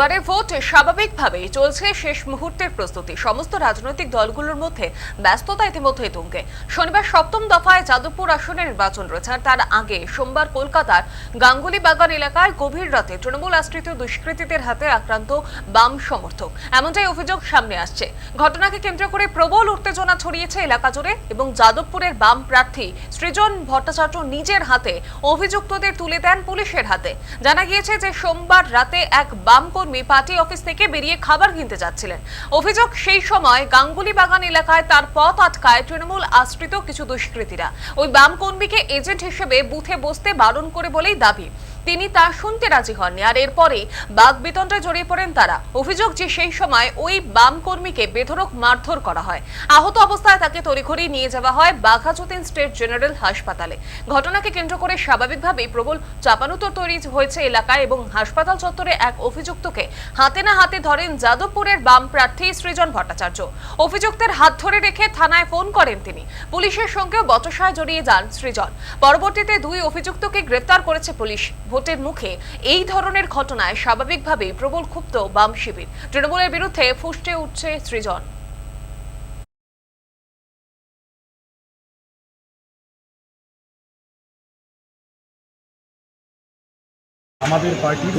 দুয়ারে ভোট স্বাভাবিকভাবেই চলছে শেষ মুহূর্তের প্রস্তুতি। সমস্ত রাজনৈতিক দলগুলোর মধ্যে ব্যস্ততা ইতিমধ্যে তুঙ্গে। শনিবার সপ্তম দফায় যাদবপুর আসনে নির্বাচন রয়েছে, আর তার আগে সোমবার কলকাতার গাঙ্গুলি বাগান এলাকায় গভীর রাতে তৃণমূল আশ্রিত দুষ্কৃতীদের হাতে আক্রান্ত বাম সমর্থক। এমনটাই অভিযোগ সামনে আসছে। ঘটনাকে কেন্দ্র করে প্রবল উত্তেজনা ছড়িয়েছে এলাকা জুড়ে, এবং যাদবপুরের বাম প্রার্থী সৃজন ভট্টাচার্য নিজের হাতে অভিযুক্তদের তুলে দেন পুলিশের হাতে। জানা গিয়েছে যে সোমবার রাতে এক বাম পার্টি অফিস থেকে বেরিয়ে খাবার কিনতে যাচ্ছিলেন। অভিযোগ সেই সময় গাঙ্গুলি বাগান এলাকায় তার পথ আটকায় তৃণমূল আশ্রিত কিছু দুষ্কৃতীরা। ওই বাম কর্মীকে এজেন্ট হিসেবে বুথে বসতে বারণ করে বলেই দাবি। তিনি তা শুনতে রাজি হননি। আর এরপরে বাঘ বিতণ্ডায় জড়িয়ে পড়েন তারা। অভিযোগ যে সেই সময় ওই বাম কর্মীকে বেধরক মারধর করা হয়। আহত অবস্থায় তাকে তড়িঘড়ি নিয়ে যাওয়া হয় বাঘাযতীন স্টেট জেনারেল হাসপাতালে। ঘটনাকে কেন্দ্র করে স্বাভাবিকভাবেই প্রবল চাপানুতর তৈরি হয়েছে এলাকায় এবং হাসপাতাল চত্বরে এক অভিযুক্তকে হাতে না হাতে ধরেন যাদবপুরের বাম প্রার্থী সৃজন ভট্টাচার্য। অভিযুক্তের হাত ধরে রেখে থানায় ফোন করেন তিনি। পুলিশের সঙ্গেও বচসায় জড়িয়ে যান সৃজন। পরবর্তীতে দুই অভিযুক্তকে গ্রেপ্তার করেছে পুলিশ। ভোটের মুখে এই ধরনের ঘটনায় স্বাভাবিকভাবেই প্রবল ক্ষুব্ধ বাম শিবির। তৃণমূলের বিরুদ্ধে ফুসতে উঠছে সৃজন। আমাদের পার্টির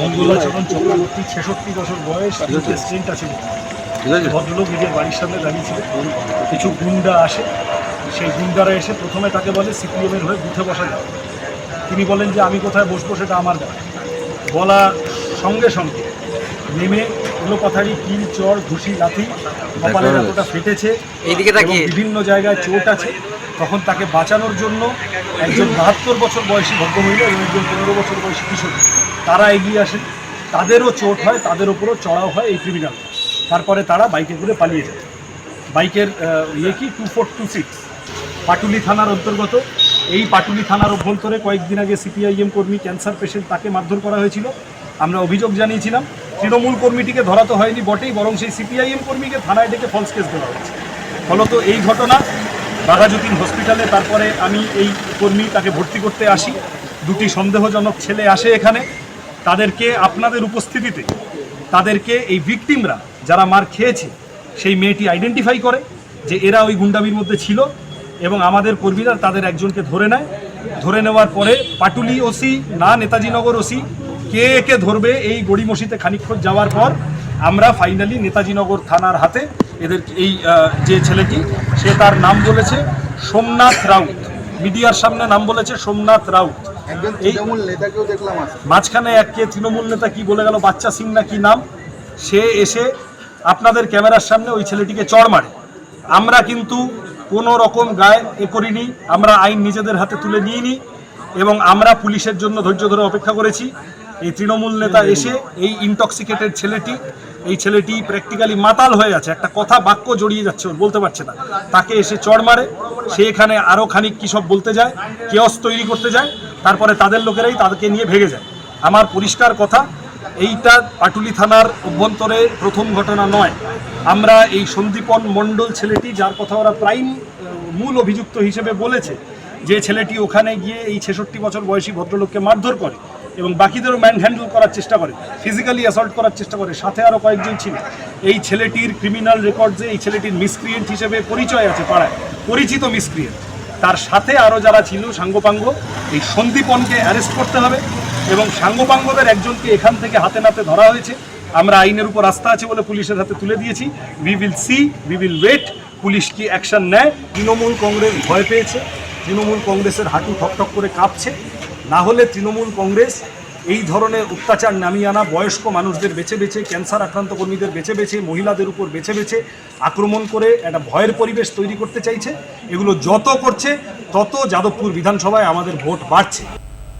মঙ্গলাচরণ চক্রবর্তী ছেষট্টি বছর বয়স প্রেসিডেন্ট আছে ঠিক আছে। ভদ্রলোক নিজের বাড়ির সামনে দাঁড়িয়েছিলেন। কিছু গুন্ডা আসে সেই গুন্ডারা এসে প্রথমে তাকে বলে সিপিএমের হয়ে বুথে বসা যাবে তিনি বলেন যে আমি কোথায় বসবো সেটা আমার ব্যাপার। বলা সঙ্গে সঙ্গে নেমে কোনো কথারই কিল চর ঘুষি লাথি কপালের এতটা ফেটেছে এইদিকে বিভিন্ন জায়গায় চোট আছে। তখন তাকে বাঁচানোর জন্য একজন বাহাত্তর বছর বয়সী ভদ্রমহিলা এবং একজন পনেরো বছর বয়সী কিশোর। তারা এগিয়ে আসেন। তাদেরও চোট হয় তাদের ওপরও চড়াও হয় এই ক্রিমিনাল তারপরে তারা বাইকে করে পালিয়ে যায়। বাইকের ইয়ে কি? Two four two six Patuli থানার অন্তর্গত। এই পাটুলি থানার অভ্যন্তরে কয়েকদিন আগে সিপিআইএম কর্মী ক্যান্সার পেশেন্ট তাকে মারধর করা হয়েছিল। আমরা অভিযোগ জানিয়েছিলাম, তৃণমূল কর্মীটিকে ধরা তো হয়নি বটেই, বরং সেই সিপিআইএম কর্মীকে থানায় ডেকে ফলস কেস দেওয়া হয়েছে। ফলত এই ঘটনা বাঘাযতীন হসপিটালে তারপরে আমি এই কর্মী তাকে ভর্তি করতে আসি। দুটি সন্দেহজনক ছেলে আসে এখানে। তাদেরকে আপনাদের উপস্থিতিতে, তাদেরকে এই ভিকটিমরা যারা মার খেয়েছে, সেই মেয়েটি আইডেন্টিফাই করে যে এরা ওই গুন্ডামির মধ্যে ছিল। এবং আমাদের কর্মীরা তাদের একজনকে ধরে নেয়। ধরে নেওয়ার পরে পাটুলি ওসি না নেতাজি নগর ওসি কে কে ধরবে এই গড়িমসিতে খানিকক্ষণ যাওয়ার পর আমরা ফাইনালি নেতাজি নগর থানার হাতে এদের এই যে ছেলেটি সে তার নাম বলেছে সোমনাথ রাউত। মিডিয়ার সামনে নাম বলেছে সোমনাথ রাউত। এই মাঝখানে এককে তৃণমূল নেতা কি বলে গেল বাচ্চা সিং না কি নাম? সে এসে আপনাদের ক্যামেরার সামনে ওই ছেলেটিকে চড় মারে। আমরা কিন্তু কোনো রকম গায়ে এ করিনি। আমরা আইন নিজেদের হাতে তুলে নিইনি এবং আমরা পুলিশের জন্য ধৈর্য ধরে অপেক্ষা করেছি। এই তৃণমূল নেতা এসে এই ইনটক্সিকেটেড ছেলেটি, এই ছেলেটি প্র্যাকটিক্যালি মাতাল হয়ে আছে। একটা কথা বাক্য জড়িয়ে যাচ্ছে ওর বলতে পারছে না। তাকে এসে চড় মারে, সে এখানে আরও খানিক কী সব বলতে যায় কেয়স তৈরি করতে যায়, তারপরে তাদের লোকেরাই তাদেরকে নিয়ে ভেগে যায়। আমার পরিষ্কার কথা এইটা পাটুলি থানার অভ্যন্তরে প্রথম ঘটনা নয়। আমরা এই সন্দীপন মণ্ডল ছেলেটি, যার কথা ওরা প্রাইম মূল অভিযুক্ত হিসেবে বলেছে, যে ছেলেটি ওখানে গিয়ে এই ছেষট্টি বছর বয়সী ভদ্রলোককে মারধর করে এবং বাকিদেরও ম্যান হ্যান্ডেল করার চেষ্টা করে, ফিজিক্যালি অ্যাসল্ট করার চেষ্টা করে, সাথে আরও কয়েকজন ছিল। এই ছেলেটির ক্রিমিনাল রেকর্ডসে এই ছেলেটির মিসক্রিয়েন্ট হিসেবে পরিচয় আছে পাড়ায়, পরিচিত মিসক্রিয়েন্ট। তার সাথে আরও যারা ছিল, সাঙ্গপাঙ্গ, এই সন্দীপনকে অ্যারেস্ট করতে হবে। এবং সাঙ্গপাঙ্গদের একজনকে এখান থেকে হাতে নাতে ধরা হয়েছে। আমরা আইনের উপর আস্থা আছে বলে পুলিশের হাতে তুলে দিয়েছি। We will see we will wait police কি অ্যাকশন নেয়? তৃণমূল কংগ্রেস ভয় পেয়েছে। তৃণমূল কংগ্রেসের হাঁটু ঠকঠক করে কাঁপছে। না হলে তৃণমূল কংগ্রেস এই ধরনের অত্যাচার নামিয়ে আনা বয়স্ক মানুষদের বেছে বেছে, ক্যান্সার আক্রান্ত কর্মীদের বেছে বেছে, মহিলাদের উপর বেছে বেছে আক্রমণ করে একটা ভয়ের পরিবেশ তৈরি করতে চাইছে। এগুলো যত করছে, তত যাদবপুর বিধানসভায় আমাদের ভোট বাড়ছে।